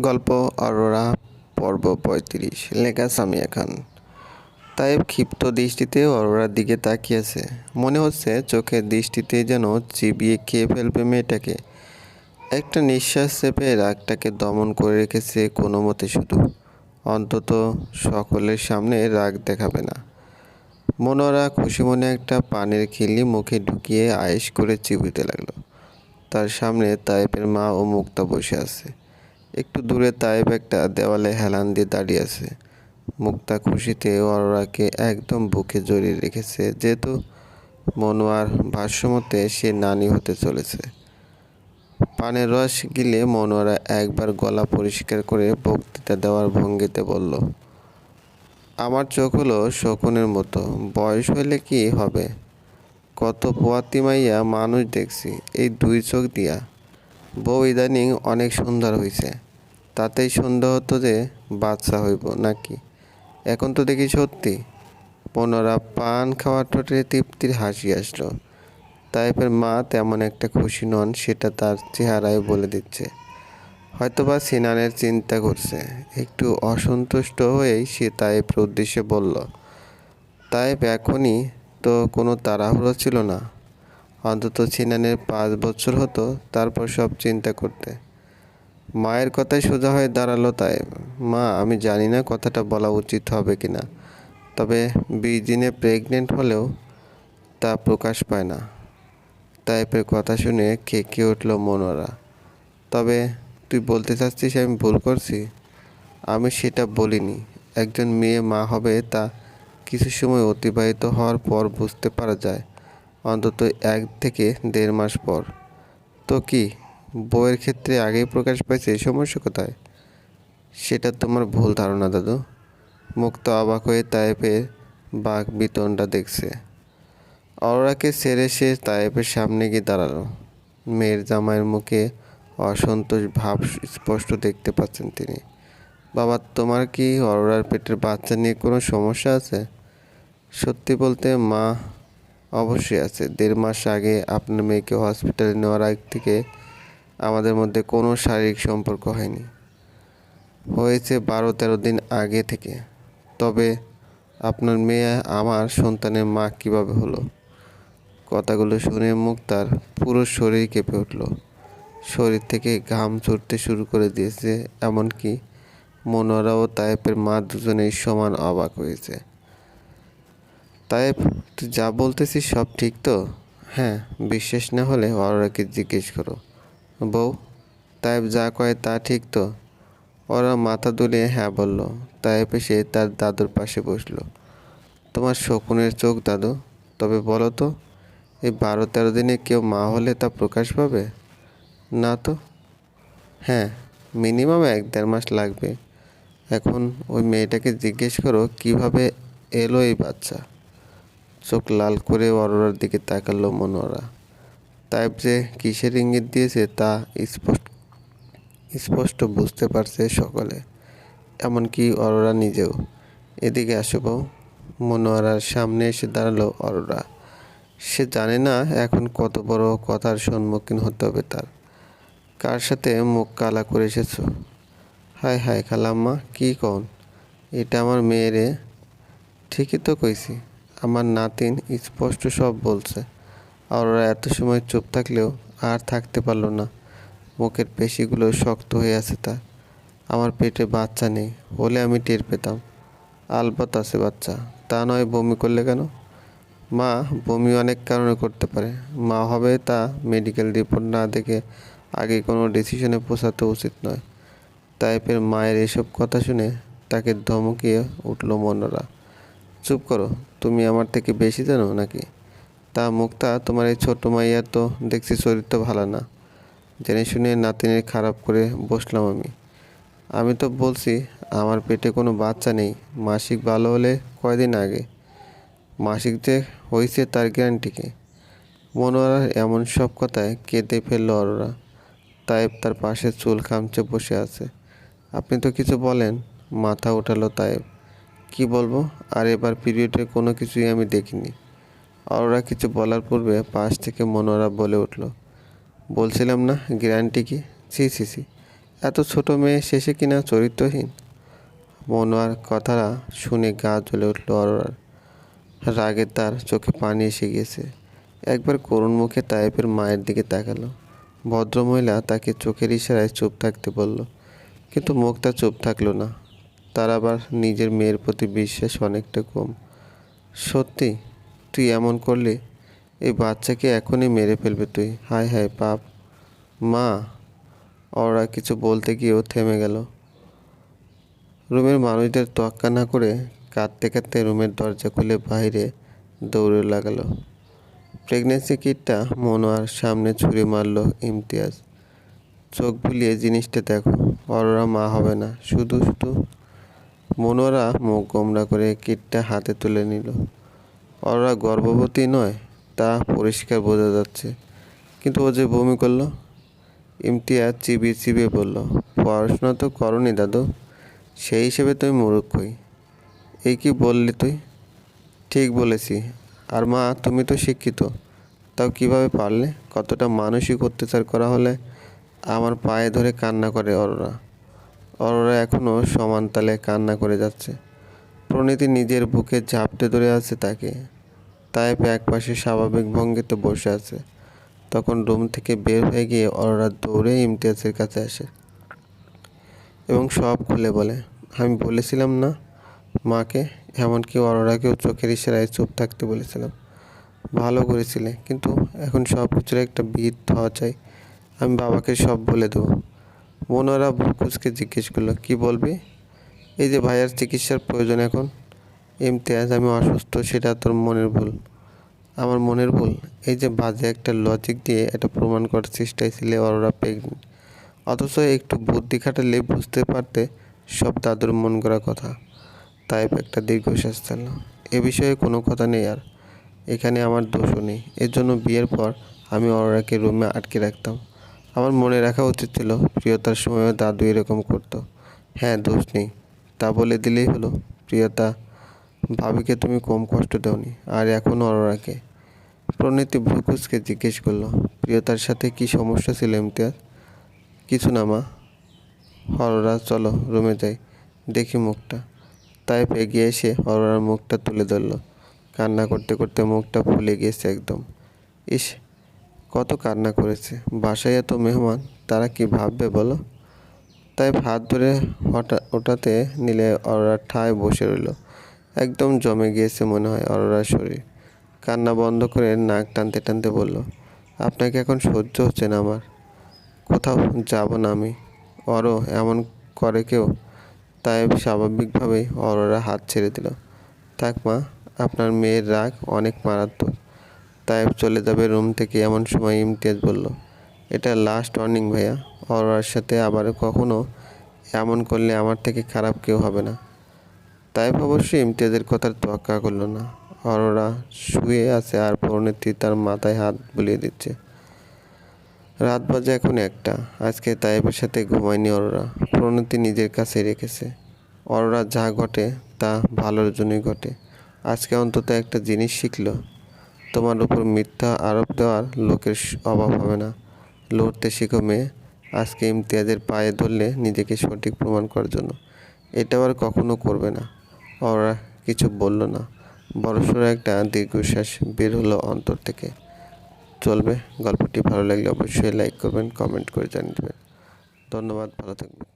গল্প, অরোরা, পর্ব পঁয়ত্রিশ, লেখা সামিয়া খান। তাইব ক্ষিপ্ত দৃষ্টিতে অরোরার দিকে তাকিয়েছে। মনে হচ্ছে চোখের দৃষ্টিতে যেন চিবিয়ে খেয়ে ফেলবে মেয়েটাকে। একটা নিঃশ্বাস চেপে রাগটাকে দমন করে রেখেছে কোনো মতে শুধু। অন্তত সকলের সামনে রাগ দেখাবে না। মনোরা খুশি মনে একটা পানের খিলি মুখে ঢুকিয়ে আয়েস করে চিবিতে লাগল। তার সামনে তাইপের মা ও মুক্তা বসে আছে। একটু দূরে তাইব একটা দেওয়ালে হেলান দিয়ে দাঁড়িয়ে আছে। মুক্তা খুশিতে অরোরাকে একদম বুকে জড়িয়ে রেখেছে, যেহেতু মনোয়ার ভাষ্যমতে সে নানি হতে চলেছে। পানের রস গিলে মনোয়ারা একবার গলা পরিষ্কার করে বক্তৃতা দেওয়ার ভঙ্গিতে বলল, আমার চোখ হলো শকুনের মতো, বয়স হলে কি হবে? কত পোয়াতি মাইয়া মানুষ দেখছি, এই দুই চোখ দিয়া। বউ ইদানিং অনেক সুন্দর হইছে। তাতেই সন্দেহ হতো যে বাচ্চা হইব নাকি? এখন তো দেখি সত্যি। পনেরা পান খাওয়া ঠোঁটে তৃপ্তির হাসি আসলো। তাইপের মা তেমন একটা খুশি নন, সেটা তার চেহারায় বলে দিচ্ছে। হয়তোবা সিনানের চিন্তা করছে। একটু অসন্তুষ্ট হয়েই সে তাইপের উদ্দেশ্যে বলল তাইপ এখনই তো কোনো তাড়াহুড়ো ছিল না। অন্তত সিনানের পাঁচ বছর হতো, তারপর সব চিন্তা করতে। মায়ের কথায় সোজা হয়ে দাঁড়াল তাই। মা, আমি জানি না কথাটা বলা উচিত হবে কি না তবে বিশ দিনে প্রেগনেন্ট হলেও তা প্রকাশ পায় না। তাইপের কথা শুনে খেকে উঠল মনোরা তবে তুই বলতে চাচ্ছিস আমি ভুল করছি? আমি সেটা বলিনি। একজন মেয়ে মা হবে তা কিছু সময় অতিবাহিত হওয়ার পর বুঝতে পারা যায়। অন্তত এক থেকে দেড় মাস পর। তো কি বইয়ের ক্ষেত্রে আগেই প্রকাশ পাইছে এই সমস্যা কোথায়? সেটা তোমার ভুল ধারণা, দাদু। মুক্ত অবাক হয়ে তাইপের বাঘ বিতনটা দেখছে। অরোরাকে ছেড়ে সে তাইপের সামনে গিয়ে দাঁড়াল। মেয়ের জামাইয়ের মুখে অসন্তোষ ভাব স্পষ্ট দেখতে পাচ্ছেন তিনি। বাবা, তোমার কি অরোরার পেটের বাচ্চা নিয়ে কোনো সমস্যা আছে? সত্যি বলতে মা অবশ্যই আছে। দেড় মাস আগে আপনার মেয়েকে হসপিটালে নেওয়ার আগ থেকে আমাদের মধ্যে কোনো শারীরিক সম্পর্ক হয়নি। হয়েছে বারো তেরো দিন আগে থেকে। তবে আপনার মেয়ে আমার সন্তানের মা কীভাবে হলো? কথাগুলো শুনে মুখ তার পুরো শরীর কেঁপে উঠল। শরীর থেকে ঘাম ছুটতে শুরু করে দিয়েছে, এমনকি মনোয়ারা ও তায়েপের মা দুজনেই সমান অবাক হয়েছে। তায়েব তুই যা বলতেছিস সব ঠিক তো? হ্যাঁ বিশ্বাস না হলে অরোরাকে জিজ্ঞেস করো। বউ তাইব যা কয় তা ঠিক তো? ওরা মাথা দুলিয়ে হ্যাঁ বলল। তাইব এসে তার দাদুর পাশে বসল। তোমার শকুনের চোখ দাদু, তবে বলো তো, এই বারো তেরো দিনে কেউ মা হলে তা প্রকাশ পাবে? না তো? হ্যাঁ মিনিমাম এক দেড় মাস লাগবে। এখন ওই মেয়েটাকে জিজ্ঞেস করো, কীভাবে এলো এই বাচ্চা? চোখ লাল করে অরোরার দিকে তাকালো মনোরা তাইব যে কিসের ইঙ্গিত দিয়েছে তা স্পষ্ট স্পষ্ট বুঝতে পারছে সকলে, এমনকি অরোরা নিজেও। এদিকে আসো বউ মনোয়ারার সামনে এসে দাঁড়াল অরোরা। সে জানে না এখন কত বড় কথার সম্মুখীন হতে হবে তার। কার সাথে মুখ কালা করে এসেছ? হায় হায় খালাম্মা, কী কন? এটা আমার মেয়েরে ঠিকই তো কইছি, আমার নাতিন স্পষ্ট সব বলছে। আর ওরা এত সময় চুপ থাকলেও আর থাকতে পারল না। মুখের পেশিগুলো শক্ত হয়ে আছে তার। আমার পেটে বাচ্চা নেই, হলে আমি টের পেতাম। আলবত আছে বাচ্চা, তা নয় বমি করলে কেন? মা, বমি অনেক কারণে করতে পারে। মা হবে তা মেডিকেল রিপোর্ট না দেখে আগে কোনো ডিসিশনে পৌঁছাতে উচিত নয়। তাইপের মায়ের এসব কথা শুনে তাকে ধমকিয়ে উঠল মনোরা। চুপ করো, তুমি আমার থেকে বেশি জানো নাকি? তা মুক্তা, তোমার এই ছোটো মাইয়ার তো দেখছি শরীর তো ভালো না। জেনে শুনে নাতিনের খারাপ করে বসলাম আমি। আমি তো বলছি, আমার পেটে কোনো বাচ্চা নেই। মাসিক ভালো হলে কয়দিন আগে? মাসিক যে হয়েছে তার গ্যারান্টিকে। মনোয়ারার এমন সব কথায় কেঁদে ফেলল অরোরা। তাইব তার পাশে চুল খামচে বসে আছে। আপনি তো কিছু বলেন? মাথা উঠালো তাইব কি বলব? আর এবার পিরিয়ডের কোনো কিছুই আমি দেখিনি। অরোরা কিছু বলার পূর্বে পাশ থেকে মনোরা বলে উঠল, বলছিলাম না, গ্যারান্টি কি? ছি ছি ছি। এত ছোট মেয়ে শেষে কিনা চরিত্রহীন? মনোয়ার কথাটা শুনে গা জ্বলে উঠল অরোরার। রাগে তার চোখে পানি এসে গিয়েছে। একবার করুণ মুখে তায়েবের মায়ের দিকে তাকালো। ভদ্রমহিলা তাকে চোখের ইশারায় চুপ থাকতে বলল, কিন্তু মুখটা চুপ থাকল না। তার আবার নিজের মেয়ের প্রতি বিশ্বাস অনেকটা কম। সত্যি তুই এমন করলি? এই বাচ্চাকে এখনই মেরে ফেলবে তুই। হায় হায় পাপ। মা, ওরা কিছু বলতে গিয়েও থেমে গেল। রুমের মানুষদের তোয়াক্কা না করে কাঁদতে কাঁদতে রুমের দরজা খুলে বাইরে দৌড়ে লাগালো। প্রেগনেন্সি কিটটা মনোয়ার সামনে ছুঁড়ে মারলো ইমতিয়াজ। চোখ বুলিয়ে জিনিসটা দেখো অরোরা মা হবে না, শুধু শুধু। মনোয়ারা মুখ গোমরা করে কিটটা হাতে তুলে নিল। অরোরা গর্ভবতী নয়, তা পরিষ্কার বোঝা যাচ্ছে। কিন্তু ও যে বমি করল, ইমতিয়াজ চিবিয়ে চিবিয়ে বলল, পড়াশোনা তো করনি দাদু, সেই হিসেবে তুই মূর্খই। এই কি বললি তুই? ঠিক বলেছি। আর মা, তুমি তো শিক্ষিত, তাও কীভাবে পারলে? কতটা মানসিক অত্যাচার করা হলে আমার পায়ে ধরে কান্না করে অরোরা। অরোরা এখনও সমান তালে কান্না করে যাচ্ছে। প্রণীতি নিজের বুকে ঝাপটে ধরে আছে তাকে। তাই এক পাশে স্বাভাবিক ভঙ্গিতে বসে আছে। তখন রুম থেকে বের হয়ে গিয়ে অরোরা দৌড়ে ইমতিয়াজের কাছে আসে এবং সব খুলে বলে, আমি বলেছিলাম না মাকে, এমনকি অরোরাকেও চোখের ইশারায় চুপ থাকতে বলেছিলাম। ভালো করেছিলে, কিন্তু এখন সব কিছুর একটা বিদ হওয়া চাই। আমি বাবাকে সব বলে দেবো। মনোরা বুকুসকে জিজ্ঞেস করল, কি বলবি? এই যে ভাইয়ার চিকিৎসার প্রয়োজন এখন। ইমতিয়াজ, আমি অসুস্থ, সেটা তোর মনের ভুল। আমার মনের ভুল? এই যে বাজে একটা লজিক দিয়ে এটা প্রমাণ করার চেষ্টায় ছিলে অরোরা প্রেগনেন্ট অথচ একটু বুদ্ধি খাটালে বুঝতে পারতে সব দাদুর মন করা কথা। তাই একটা দীর্ঘশ্বাস চাল এ বিষয়ে কোনো কথা নেই আর। এখানে আমার দোষও নেই। এর জন্য বিয়ের পর আমি অরোরাকে রুমে আটকে রাখতাম। আমার মনে রাখা উচিত ছিল, প্রিয়তার সময়ও দাদু এরকম করতো। হ্যাঁ দোষ নেই। তা বলে দিলেই হলো, প্রিয়তা ভাবিকে তুমি কম কষ্ট দাওনি, আর এখন অরোরাকে। প্রণীতি ভ্রুকুসকে জিজ্ঞেস করল প্রিয়তার সাথে কি সমস্যা ছিল ইমতিয়াজ? কিছু না, মা। অরোরা, চলো রুমে যাই, দেখি মুখটা। তাই এগিয়ে এসে অরোরার মুখটা তুলে ধরলো। কান্না করতে করতে মুখটা ফুলে গিয়েছে একদম। ইস, কত কান্না করেছে, বাসায় এত মেহমান, তারা কি ভাববে বলো? তাই ভাত ধরে হঠাৎ ওটাতে নিলে অরোরা ঠায় বসে রইল। একদম জমে গিয়েছে মনে হয় অরোরার শরীর। কান্না বন্ধ করে নাক টানতে টানতে বলল, আপনাকে এখন সহ্য হচ্ছে না আমার। কোথাও যাব না আমি। অরো এমন করে কেউ? তাই স্বাভাবিকভাবেই অরোরা হাত ছেড়ে দিল। থাক মা, আপনার মেয়ের রাগ অনেক মারাত্মক তাই চলে যাবে রুম থেকে এমন সময় ইমতিয়াজ বলল, এটা লাস্ট ওয়ার্নিং ভাইয়া। অরোরার সাথে আবার কখনো এমন করলে আমার থেকে খারাপ কেউ হবে না। তাই অবশ্যই ইমতিয়াজের কথার তোয়াক্কা করল না। অরোরা শুয়ে আছে আর পরিণতি তার মাথায় হাত বুলিয়ে দিচ্ছে। রাত বাজে এখন একটা, আজকে তাইবের সাথে ঘুমায়নি অরোরা। প্রণতি নিজের কাছে রেখেছে। অরোরা যা ঘটে তা ভালোর জন্যই ঘটে। আজকে অন্তত একটা জিনিস শিখল। তোমার উপর মিথ্যা আরোপ দেওয়ার লোকের অভাব হবে না। লড়তে শিখো মেয়ে, আজকে ইমতিয়াজের পায়ে ধরলে নিজেকে সঠিক প্রমাণ করার জন্য। এটা আর কখনো করবে না। ওরা কিছু বলল না। বড়সড় একটা দীর্ঘশ্বাস বের হলো অন্তর থেকে। চলবে। গল্পটি ভালো লাগলে অবশ্যই লাইক করবেন কমেন্ট করে জানিয়ে দেবেন। ধন্যবাদ, ভালো থাকবেন।